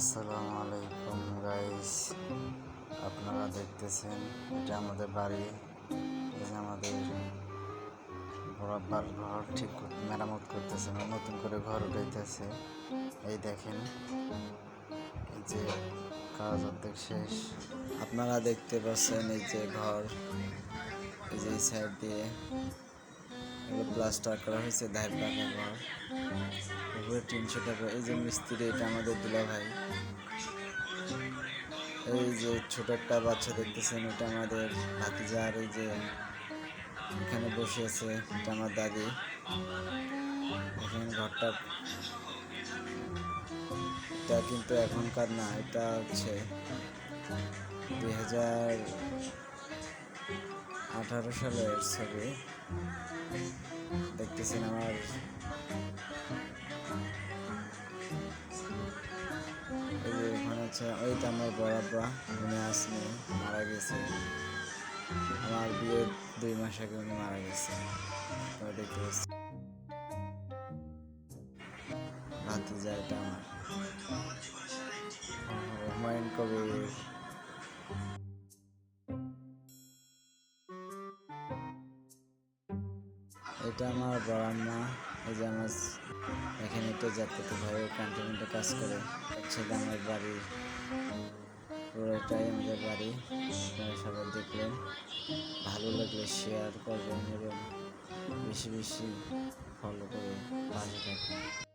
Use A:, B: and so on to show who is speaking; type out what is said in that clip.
A: আসসালামু আলাইকুম গাইস আপনারা দেখতেছেন, এটা আমাদের বাড়ি। আমাদের বরাবর ঘর, ঠিক মেরামত করতেছে মানে নতুন করে ঘর উঠাইতেছে। এই দেখেন, এই যে কাজ অর্ধেক শেষ। আপনারা দেখতে পাচ্ছেন এই যে ঘর, এই যে সাইড দিয়ে। প্লাস্টার করা হয়েছে ধার পাকা ঘর। উপরে তিনশো টাকা এই যে মিস্ত্রি, এটা আমাদের দুলা ভাই। এই যে ছোট একটা বাচ্চা দেখতেছেন, এটা আমাদের ভাতিজা আর এই যে এখানে বসে আছে, এটা আমার দাদি। এখানে ঘরটা এটা কিন্তু এখনকার না, এটা হচ্ছে দুই হাজার আঠারো সালের ছবি। দেখতেছেন আমার এখানে হচ্ছে ওইটা আমার বড়াব্বা উনি আসনি মারা গেছে। আমার বিয়ে দুই মাস আগে উনি মারা গেছে। তো দেখতে রাতে যায় এটা আমার হুমায়ুন কবির। এটা আমার বড়াম্মা এই যে আমার এখানে তো যাতে ভাই কন্টিনেন্টে কাজ করে। হচ্ছে আমার বাড়ি। পুরোটাই আমাদের বাড়ি। সবাই দেখলেন ভালো লাগলে শেয়ার করবেন এবং বেশি বেশি ফলো করে ভালো থাকবেন।